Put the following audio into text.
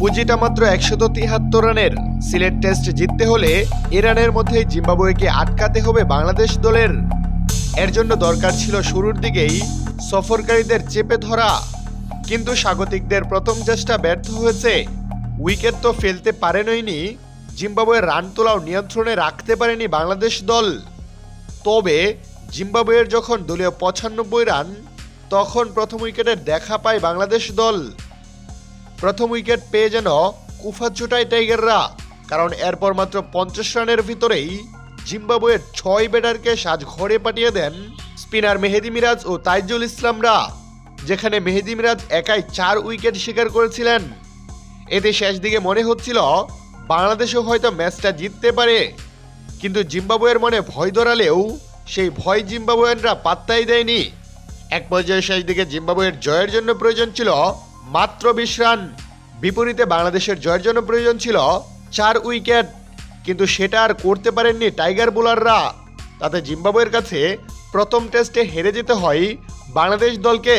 পুঁজিটা মাত্র একশত তিহাত্তর রানের। সিলেট টেস্ট জিততে হলে ইরানের মধ্যেই জিম্বাবুয়েকে আটকাতে হবে বাংলাদেশ দলের। এর জন্য দরকার ছিল শুরুর দিকেই সফরকারীদের চেপে ধরা। কিন্তু স্বাগতিকদের প্রথম চেষ্টা ব্যর্থ হয়েছে। উইকেট তো ফেলতে পারেনইনি। জিম্বাবুয়ের রান তোলাও নিয়ন্ত্রণে রাখতে পারেনি বাংলাদেশ দল। তবে জিম্বাবুয়ের যখন দলীয় পঁচানব্বই রান, তখন প্রথম উইকেটের দেখা পায় বাংলাদেশ দল। প্রথম উইকেট পেয়ে যেন কুফা চুটায় টাইগাররা, কারণ এরপর মাত্র পঞ্চাশ রানের ভিতরেই জিম্বাবুয়ের ছয় ব্যাটারকে সাজ ঘরে পাঠিয়ে দেন স্পিনার মেহেদি মিরাজ ও তাইজুল ইসলামরা, যেখানে মেহেদি মিরাজ একাই চার উইকেট শিকার করেছিলেন। এতে শেষ দিকে মনে হচ্ছিল বাংলাদেশও হয়তো ম্যাচটা জিততে পারে, কিন্তু জিম্বাবুয়ের মনে ভয় ধরালেও সেই ভয় জিম্বাবুয়ানরা পাত্তাই দেয়নি। এক পর্যায়ে শেষ দিকে জিম্বাবুয়ের জয়ের জন্য প্রয়োজন ছিল মাত্র বিশ রান। বিপরীতে বাংলাদেশের জয়ের জন্য প্রয়োজন ছিল চার উইকেট। কিন্তু সেটা আর করতে পারেননি টাইগার বোলাররা। তাতে জিম্বাবুয়ের কাছে প্রথম টেস্টে হেরে যেতে হয় বাংলাদেশ দলকে।